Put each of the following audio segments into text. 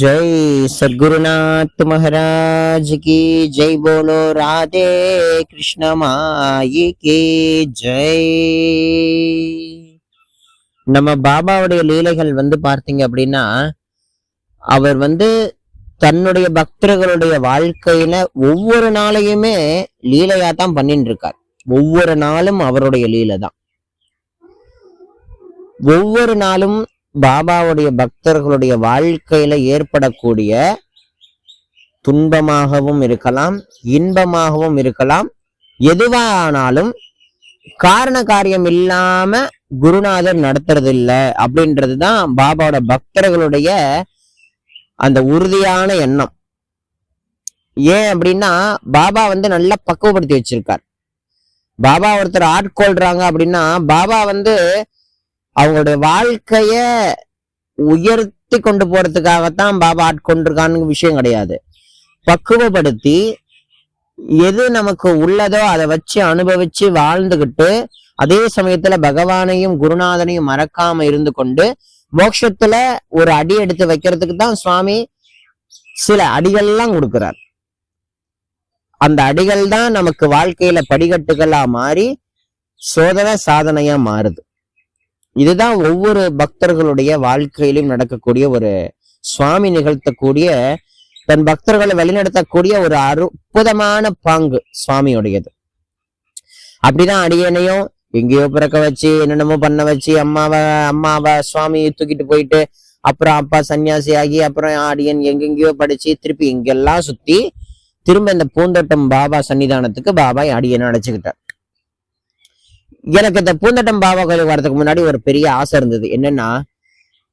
જય સદગુરુનાથ મહારાજ કી જય બોલો રાધે કૃષ્ણ માયி કી જય நம்ம பாபாவுடைய லீலைகள் வந்து பார்த்தீங்க அப்படின்னா அவர் வந்து தன்னுடைய பக்தர்களுடைய வாழ்க்கையில ஒவ்வொரு நாளையுமே லீலையா தான் பண்ணிட்டு இருக்கார் ஒவ்வொரு நாளும் அவருடைய லீலை தான் ஒவ்வொரு நாளும் பாபாவுடைய பக்தர்களுடைய வாழ்க்கையில ஏற்படக்கூடிய துன்பமாகவும் இருக்கலாம் இன்பமாகவும் இருக்கலாம். எதுவானாலும் காரண காரியம் இல்லாம குருநாதர் நடத்துறது இல்ல அப்படின்றதுதான் பாபாவோட பக்தர்களுடைய அந்த உறுதியான எண்ணம். ஏன் அப்படின்னா பாபா வந்து நல்லா பக்குவப்படுத்தி வச்சிருக்கார். பாபா ஒருத்தர் ஆட்கொள்றாங்க அப்படின்னா பாபா வந்து அவங்களுடைய வாழ்க்கைய உயர்த்தி கொண்டு போறதுக்காகத்தான் பாபா ஆட்கொண்டிருக்கான்னு விஷயம் கிடையாது. பக்குவப்படுத்தி எது நமக்கு உள்ளதோ அதை வச்சு அனுபவிச்சு வாழ்ந்துகிட்டு அதே சமயத்துல பகவானையும் குருநாதனையும் மறக்காம இருந்து கொண்டு மோட்சத்துல ஒரு அடி எடுத்து வைக்கிறதுக்கு தான் சுவாமி சில அடிகள்லாம் கொடுக்கிறார். அந்த அடிகள் தான் நமக்கு வாழ்க்கையில படிக்கட்டுகளா மாறி சோதனை சாதனையா மாறுது. இதுதான் ஒவ்வொரு பக்தர்களுடைய வாழ்க்கையிலும் நடக்கக்கூடிய ஒரு சுவாமி நிகழ்த்தக்கூடிய தன் பக்தர்களை வழிநடத்தக்கூடிய ஒரு அற்புதமான பாங்கு சுவாமியுடையது. அப்படிதான் அடியனையும் எங்கேயோ பிறக்க வச்சு என்னென்னமோ பண்ண வச்சு அம்மாவை அம்மாவை சுவாமி தூக்கிட்டு போயிட்டு அப்புறம் அப்பா சன்னியாசி ஆகி அப்புறம் அடியன் எங்கெங்கேயோ படிச்சு திருப்பி இங்கெல்லாம் சுத்தி திரும்ப இந்த பூந்தோட்டம் பாபா சன்னிதானத்துக்கு பாபா அடியனை அடைச்சுக்கிட்டார். எனக்கு இந்த பூந்தட்டம் பாபா கோயிலுக்கு வரதுக்கு முன்னாடி ஒரு பெரிய ஆசை இருந்தது. என்னன்னா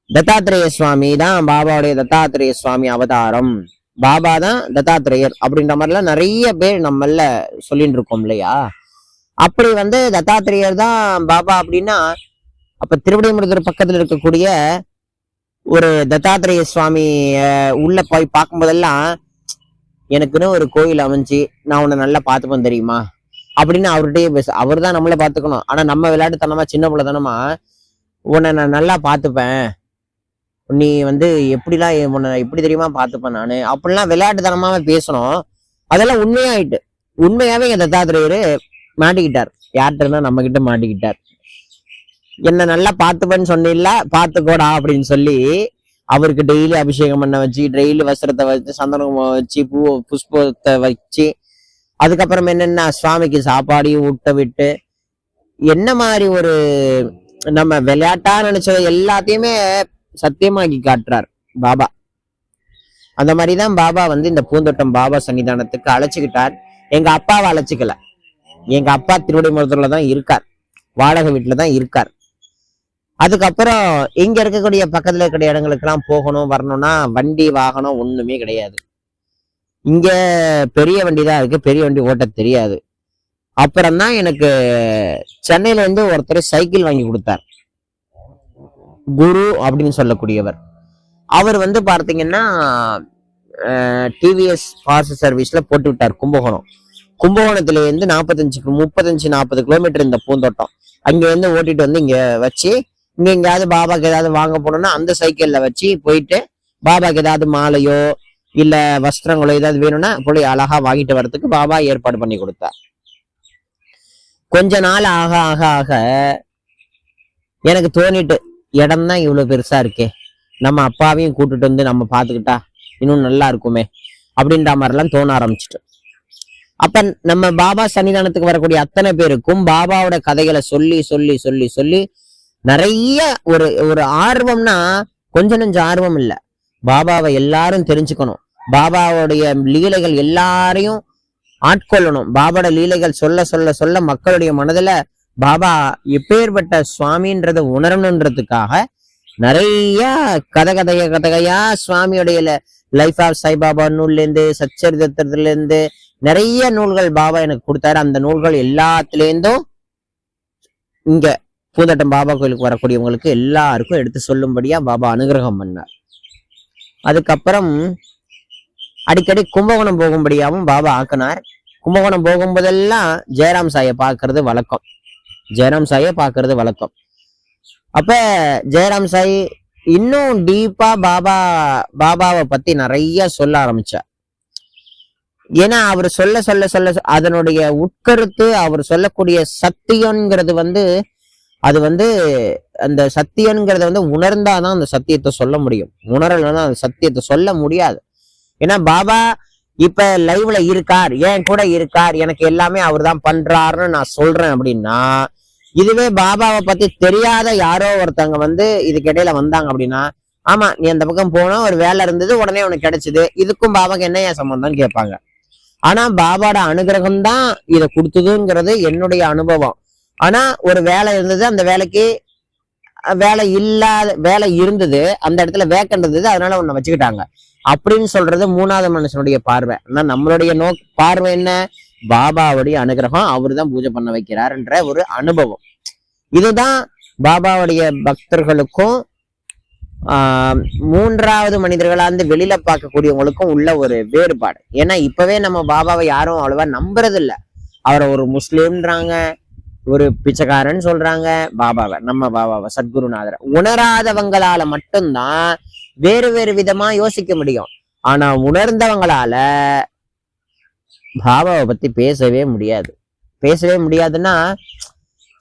தத்தாத்திரேய சுவாமி தான் பாபாவுடைய தத்தாத்திரேய சுவாமி அவதாரம். பாபா தான் தத்தாத்திரேயர் அப்படின்ற மாதிரிலாம் நிறைய பேர் நம்மள சொல்லிட்டு இருக்கோம் இல்லையா? அப்படி வந்து தத்தாத்திரேயர் தான் பாபா அப்படின்னா அப்ப திருவிடைமுருகர் பக்கத்துல இருக்கக்கூடிய ஒரு தத்தாத்திரேய சுவாமி உள்ள போய் பார்க்கும்போதெல்லாம் எனக்குன்னு ஒரு கோயில் அமைஞ்சு நான் உன்னை நல்லா பார்த்துப்பேன் தெரியுமா? அப்படின்னு அவர்கிட்டயே பேச அவர் தான் நம்மளே பார்த்துக்கணும். ஆனால் நம்ம விளையாட்டுத்தனமா சின்ன பிள்ளைத்தனமா உன்னை நான் நல்லா பார்த்துப்பேன். நீ வந்து எப்படிலாம் உன்னை எப்படி தெரியுமா பார்த்துப்பேன் நானு? அப்படிலாம் விளையாட்டுத்தனமாவே பேசணும். அதெல்லாம் உண்மையாயிட்டு. உண்மையாவே எங்க தத்தாத்திரையர் மாட்டிக்கிட்டார். யார்கிட்ட இருந்தால் நம்ம கிட்ட மாட்டிக்கிட்டார். என்ன நல்லா பார்த்துப்பேன்னு சொன்னில்ல பார்த்துக்கோடா அப்படின்னு சொல்லி அவருக்கு டெய்லி அபிஷேகம் பண்ண வச்சு டெய்லி வஸ்திரத்தை வச்சு சந்தனம் வச்சு பூ புஷ்பத்தை வச்சு அதுக்கப்புறம் என்னென்னா சுவாமிக்கு சாப்பாடையும் ஊட்ட விட்டு என்ன மாதிரி ஒரு நம்ம விளையாட்டா நினைச்சது எல்லாத்தையுமே சத்தியமாக்கி காட்டுறார் பாபா. அந்த மாதிரிதான் பாபா வந்து இந்த பூந்தோட்டம் பாபா சன்னிதானத்துக்கு அழைச்சிக்கிட்டார். எங்க அப்பாவை அழைச்சிக்கல. எங்க அப்பா திருவடிமுகத்துல தான் இருக்கார். வாடகை வீட்டுல தான் இருக்கார். அதுக்கப்புறம் இங்க இருக்கக்கூடிய பக்கத்துல இருக்கக்கூடிய இடங்களுக்கெல்லாம் போகணும் வரணும்னா வண்டி வாகனம் ஒண்ணுமே கிடையாது. இங்கே பெரிய வண்டி தான் இருக்குது பெரிய வண்டி ஓட்ட தெரியாது. அப்புறம் தான் எனக்கு சென்னையிலேருந்து ஒருத்தர் சைக்கிள் வாங்கி கொடுத்தார். குரு அப்படின்னு சொல்லக்கூடியவர். அவர் வந்து பார்த்தீங்கன்னா டிவிஎஸ் பார்ச சர்வீஸில் போட்டு விட்டார் கும்பகோணம். கும்பகோணத்துலேருந்து நாற்பத்தஞ்சு முப்பத்தஞ்சு நாற்பது கிலோமீட்டர் இந்த பூந்தோட்டம். அங்கேருந்து ஓட்டிட்டு வந்து இங்கே வச்சு இங்கே எங்கேயாவது பாபாக்கு ஏதாவது வாங்க போனோம்னா அந்த சைக்கிளில் வச்சு போயிட்டு பாபாக்கு ஏதாவது மாலையோ இல்ல வஸ்திரங்களோ ஏதாவது வேணும்னா புள்ளி அழகா வாங்கிட்டு வர்றதுக்கு பாபா ஏற்பாடு பண்ணி கொடுத்தார். கொஞ்ச நாள் ஆக ஆக ஆக எனக்கு தோணிட்டு இடம் தான் இவ்வளவு பெருசா இருக்கே. நம்ம அப்பாவையும் கூட்டிட்டு வந்து நம்ம பாத்துக்கிட்டா இன்னும் நல்லா இருக்குமே அப்படின்ற மாதிரிலாம் தோண ஆரம்பிச்சிட்டு. அப்ப நம்ம பாபா சன்னிதானத்துக்கு வரக்கூடிய அத்தனை பேருக்கும் பாபாவோட கதைகளை சொல்லி சொல்லி சொல்லி சொல்லி நிறைய ஒரு ஒரு ஆர்வம்னா கொஞ்ச நெஞ்ச ஆர்வம் இல்ல. பாபாவை எல்லாரும் தெரிஞ்சுக்கணும். பாபாவுடைய லீலைகள் எல்லாரையும் ஆட்கொள்ளணும். பாபாவோட லீலைகள் சொல்ல சொல்ல சொல்ல மக்களுடைய மனதில் பாபா எப்பேற்பட்ட சுவாமின்றதை உணரணுன்றதுக்காக நிறைய கதை கதைய கதகையா சுவாமியுடைய லைஃப் ஆஃப் சாய்பாபா நூல்லேருந்து இருந்து நிறைய நூல்கள் பாபா எனக்கு கொடுத்தாரு. அந்த நூல்கள் எல்லாத்துலேருந்தும் இங்க பூந்தட்டம் பாபா கோயிலுக்கு வரக்கூடியவங்களுக்கு எல்லாருக்கும் எடுத்து சொல்லும்படியா பாபா அனுகிரகம் பண்ணார். அதுக்கப்புறம் அடிக்கடி கும்பகோணம் போகும்படியாகவும் பாபா ஆக்கினார். கும்பகோணம் போகும்போதெல்லாம் ஜெயராம் சாயை பார்க்கறது வழக்கம். ஜெயராம் சாயை பார்க்கறது வழக்கம். அப்ப ஜெயராம் சாய் இன்னும் டீப்பா பாபா பாபாவை பத்தி நிறைய சொல்ல ஆரம்பிச்சார். ஏன்னா அவர் சொல்ல சொல்ல சொல்ல அதனுடைய உட்கருத்து அவர் சொல்லக்கூடிய சத்தியம்ங்கிறது வந்து அது வந்து அந்த சத்தியங்கிறத வந்து உணர்ந்தாதான் அந்த சத்தியத்தை சொல்ல முடியும். உணரலைன்னா அந்த சத்தியத்தை சொல்ல முடியாது. ஏன்னா பாபா இப்ப லைவ்ல இருக்கார் என் கூட இருக்கார் எனக்கு எல்லாமே அவர் தான் பண்றாருன்னு நான் சொல்றேன் அப்படின்னா இதுவே பாபாவை பத்தி தெரியாத யாரோ ஒருத்தவங்க வந்து இதுக்கு இடையில வந்தாங்க அப்படின்னா ஆமா நீ அந்த பக்கம் போனா ஒரு வேலை இருந்தது உடனே உனக்கு கிடைச்சது. இதுக்கும் பாபாக்கு என்ன ஏன் சம்பந்தம்னு கேட்பாங்க. ஆனா பாபாவோட அனுகிரகம் தான் இதை கொடுத்ததுங்கிறது என்னுடைய அனுபவம். ஆனா ஒரு வேலை இருந்தது அந்த வேலைக்கு வேலை இல்லாத வேலை இருந்தது அந்த இடத்துல வேக்கன் இருந்தது அதனால உன்னை வச்சுக்கிட்டாங்க. அப்படின்னு சொல்றது மூணாவது மனுஷனுடைய பார்வை. ஆனா நம்மளுடைய நோக் பார்வை என்ன? பாபாவுடைய அனுகிரகம். அவர் தான் பூஜை பண்ண வைக்கிறாருன்ற ஒரு அனுபவம். இதுதான் பாபாவுடைய பக்தர்களுக்கும் ஆஹ் மூன்றாவது மனிதர்களா இருந்து வெளியில பார்க்கக்கூடியவங்களுக்கும் உள்ள ஒரு வேறுபாடு. ஏன்னா இப்பவே நம்ம பாபாவை யாரும் அவ்வளவா நம்புறது இல்ல அவரை ஒரு முஸ்லீம்ன்றாங்க ஒரு பிச்சைக்காரன் சொல்றாங்க பாபாவை நம்ம பாபாவை சத்குருநாதரை. உணராதவங்களால மட்டும்தான் வேறு வேறு விதமா யோசிக்க முடியும். ஆனா உணர்ந்தவங்களால பாபாவை பத்தி பேசவே முடியாது. பேசவே முடியாதுன்னா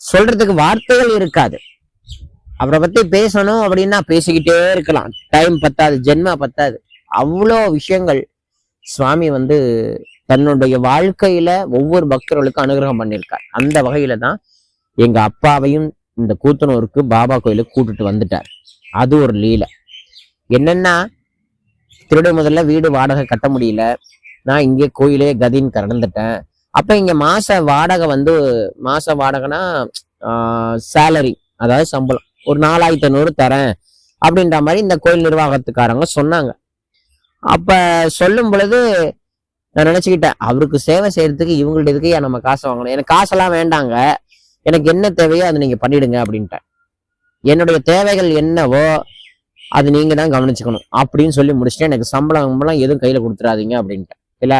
சொல்றதுக்கு வார்த்தைகள் இருக்காது. அவரை பத்தி பேசணும் அப்படின்னா பேசிக்கிட்டே இருக்கலாம். டைம் பத்தாது ஜென்மா பத்தாது. அவ்வளோ விஷயங்கள் சுவாமி வந்து தன்னுடைய வாழ்க்கையில ஒவ்வொரு பக்தர்களுக்கும் அனுகிரகம் பண்ணியிருக்கார். அந்த வகையில தான் எங்க அப்பாவையும் இந்த கூத்தனூருக்கு பாபா கோயிலுக்கு கூட்டிட்டு வந்துட்டார். அது ஒரு லீலை. என்னன்னா திருட முதல்ல வீடு வாடகை கட்ட முடியல. நான் இங்கே கோயிலே கதின்னு கடந்துட்டேன் அப்ப இங்க மாச வாடகை வந்து மாச வாடகைனா சேலரி அதாவது சம்பளம். ஒரு நாலாயிரத்தி ஐநூறு தரேன் அப்படின்ற மாதிரி இந்த கோயில் நிர்வாகத்துக்காரங்க சொன்னாங்க. அப்ப சொல்லும் பொழுது நான் நினச்சிக்கிட்டேன் அவருக்கு சேவை செய்யறதுக்கு இவங்கள்ட்ட இதுக்கு நம்ம காசை வாங்கணும்? எனக்கு காசெல்லாம் வேண்டாங்க. எனக்கு என்ன தேவையோ அதை நீங்க பண்ணிடுங்க அப்படின்ட்டேன். என்னுடைய தேவைகள் என்னவோ அது நீங்க தான் கவனிச்சுக்கணும். அப்படின்னு சொல்லி முடிச்சுட்டு எனக்கு சம்பளம் சம்பளம் எதுவும் கையில கொடுத்துறாதீங்க அப்படின்ட்டு இல்ல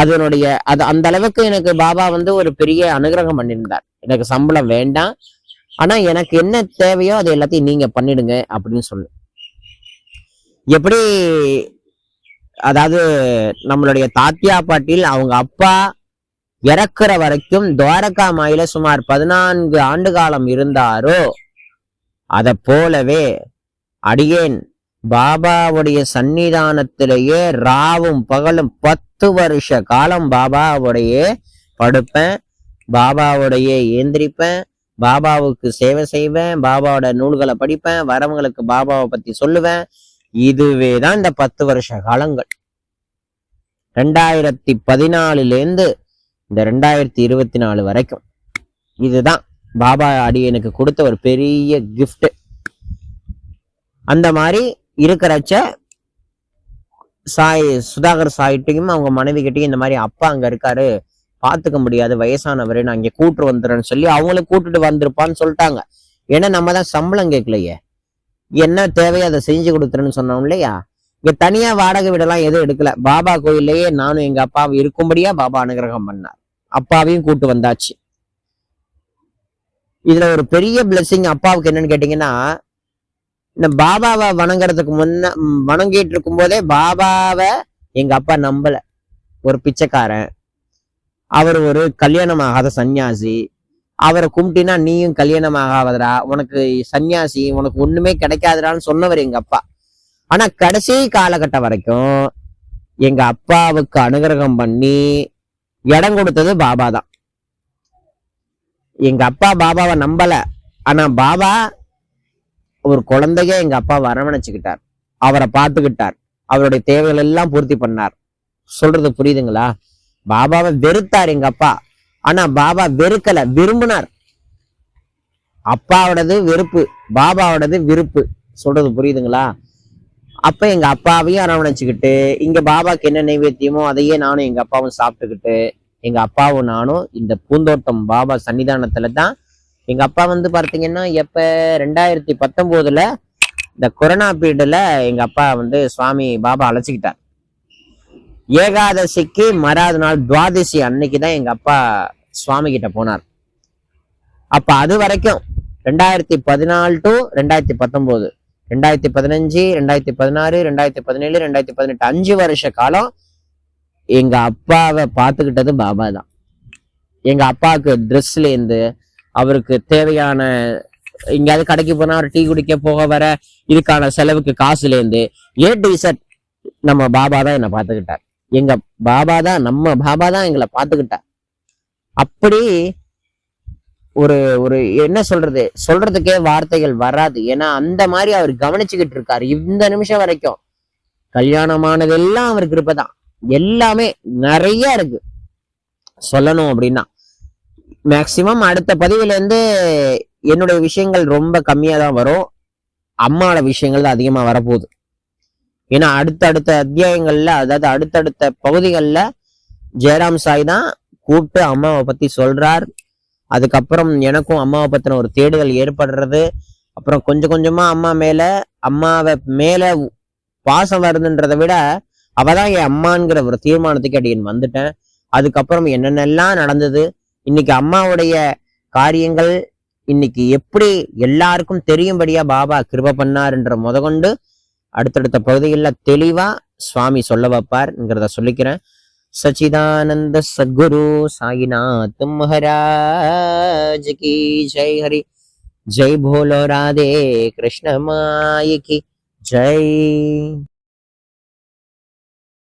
அதனுடைய அது அந்த அளவுக்கு எனக்கு பாபா வந்து ஒரு பெரிய அனுகிரகம் பண்ணியிருந்தார். எனக்கு சம்பளம் வேண்டாம். ஆனா எனக்கு என்ன தேவையோ அது எல்லாத்தையும் நீங்க பண்ணிடுங்க அப்படின்னு சொல்லு. எப்படி அதாவது நம்மளுடைய தாத்தியா பாட்டில் அவங்க அப்பா இறக்குற வரைக்கும் துவாரகா மாயில சுமார் பதினான்கு ஆண்டு காலம் இருந்தாரோ அத போலவே அடியேன் பாபாவுடைய சன்னிதானத்திலேயே ராவும் பகலும் பத்து வருஷ காலம் பாபாவுடைய படுப்பேன் பாபாவுடைய ஏந்திரிப்பேன் பாபாவுக்கு சேவை செய்வேன் பாபாவோட நூல்களை படிப்பேன் வரவங்களுக்கு பாபாவை பத்தி சொல்லுவேன். இதுவே தான் இந்த பத்து வருஷ காலங்கள். ரெண்டாயிரத்தி பதினாலுல இருந்து இந்த ரெண்டாயிரத்தி இருபத்தி நாலு வரைக்கும். இதுதான் பாபா அடியனுக்கு கொடுத்த ஒரு பெரிய கிஃப்ட் அந்த மாதிரி இருக்கிறச்ச சாய் சுதாகர் சாயிட்டையும் அவங்க மனைவி கிட்டையும் இந்த மாதிரி அப்பா அங்க இருக்காரு. பாத்துக்க முடியாது வயசானவர் நான் இங்க கூட்டு வந்துடுறேன்னு சொல்லி அவங்கள கூட்டிட்டு வந்திருப்பான்னு சொல்லிட்டாங்க. ஏன்னா நம்ம தான் சம்பளம் கேட்கலையே. என்ன தேவையோ அதை செஞ்சு கொடுத்துருன்னு சொன்னோம் இல்லையா? இங்க தனியா வாடகை வீடெல்லாம் எதுவும் எடுக்கல. பாபா கோயிலேயே நானும் எங்க அப்பாவும் இருக்கும்படியா பாபா அனுகிரகம் பண்ணார். அப்பாவையும் கூட்டு வந்தாச்சு. இதுல ஒரு பெரிய blessing அப்பாவுக்கு என்னன்னு கேட்டீங்கன்னா இந்த பாபாவை வணங்குறதுக்கு முன்ன வணங்கிட்டு இருக்கும் போதே பாபாவை எங்க அப்பா நம்பல. ஒரு பிச்சைக்காரன். அவர் ஒரு கல்யாணம் ஆகாத சன்னியாசி. அவரை கும்பிட்டினா நீயும் கல்யாணம் ஆகாதடா உனக்கு சன்னியாசி உனக்கு ஒண்ணுமே கிடைக்காதுடான்னு சொன்னவர் எங்க அப்பா. ஆனா கடைசி காலகட்டம் வரைக்கும் எங்க அப்பாவுக்கு அனுகிரகம் பண்ணி இடம் கொடுத்தது பாபா தான் எங்க அப்பா பாபாவை நம்பல. ஆனா பாபா ஒரு குழந்தைய எங்க அப்பா அரவணைச்சுக்கிட்டார் அவரை பார்த்துக்கிட்டார். அவருடைய தேவைகள் எல்லாம் பூர்த்தி பண்ணார். சொல்றது புரியுதுங்களா? பாபாவை வெறுத்தார் எங்க அப்பா. ஆனா பாபா வெறுக்கல விரும்பினார். அப்பாவோடது வெறுப்பு பாபாவோடது விருப்பு. சொல்றது புரியுதுங்களா? அப்ப எங்க அப்பாவையும் அரவணைச்சுக்கிட்டு இங்க பாபாக்கு என்ன நைவேத்தியமோ அதையே நானும் எங்க அப்பாவும் சாப்பிட்டுக்கிட்டு எங்க அப்பாவும் நானும் இந்த பூந்தோட்டம் பாபா சன்னிதானத்துல தான் எங்க அப்பா வந்து பார்த்தீங்கன்னா எப்ப ரெண்டாயிரத்தி பத்தொன்பதுல இந்த கொரோனா பீரியடில் எங்க அப்பா வந்து சுவாமி பாபா அழைச்சிக்கிட்டார். ஏகாதசிக்கு மறாத நாள் துவாதசி அன்னைக்கு தான் எங்க அப்பா சுவாமி கிட்ட போனார். அப்ப அது வரைக்கும் ரெண்டாயிரத்தி பதினாலு டு ரெண்டாயிரத்தி பத்தொன்பது ரெண்டாயிரத்தி பதினஞ்சு ரெண்டாயிரத்தி பதினாறு ரெண்டாயிரத்தி பதினேழு ரெண்டாயிரத்தி பதினெட்டு அஞ்சு வருஷ காலம் எங்க அப்பாவை பார்த்துக்கிட்டது பாபா தான் எங்க அப்பாவுக்கு ட்ரெஸ்ல இருந்து அவருக்கு தேவையான எங்கேயாவது கடைக்கு போனா ஒரு டீ குடிக்க போக வர இதுக்கான செலவுக்கு காசுல இருந்து ஏ டு இசட் நம்ம பாபா தான் என்னை பார்த்துக்கிட்டார். எங்க பாபா தான் நம்ம பாபா தான் எங்களை பார்த்துக்கிட்டார். அப்படி ஒரு ஒரு என்ன சொல்றது? சொல்றதுக்கே வார்த்தைகள் வராது. ஏன்னா அந்த மாதிரி அவர் கவனிச்சுக்கிட்டு இருக்காரு. இந்த நிமிஷம் வரைக்கும் கல்யாணமானதெல்லாம் அவருக்கு இருப்பதான் எல்லாமே நிறைய இருக்கு. சொல்லணும் அப்படின்னா. மேக்சிமம் அடுத்த பதிவுலேருந்து என்னுடைய விஷயங்கள் ரொம்ப கம்மியாக தான் வரும். அம்மாவோட விஷயங்கள் தான் அதிகமாக வரப்போகுது. ஏன்னா அடுத்தடுத்த அத்தியாயங்களில் அதாவது அடுத்தடுத்த பகுதிகளில் ஜெயராம் சாய் தான் கூப்பிட்டு அம்மாவை பற்றி சொல்கிறார் அதுக்கப்புறம் எனக்கும் அம்மாவை பற்றின ஒரு தேடுதல் ஏற்படுறது. அப்புறம் கொஞ்சம் கொஞ்சமாக அம்மா மேலே அம்மாவை மேலே பாசம் வருதுன்றதை விட அவள் தான் என் அம்மாங்கிற ஒரு தீர்மானத்துக்கு அடியன் வந்துட்டேன். அதுக்கப்புறம் என்னென்னலாம் நடந்தது இன்னைக்கு அம்மாவுடைய காரியங்கள் இன்னைக்கு எப்படி எல்லாருக்கும் தெரியும்படியா பாபா கிருப பண்ணாருன்ற முத கொண்டு அடுத்தடுத்த பகுதிகளில் தெளிவா சுவாமி சொல்ல வைப்பார்ங்கிறத சொல்லிக்கிறேன். சச்சிதானந்த சத்குரு சாயிநாத் மகாராஜ் கி ஜெய் ஹரி. ஜெய் போலோ ராதே கிருஷ்ண மாயி ஜெய்.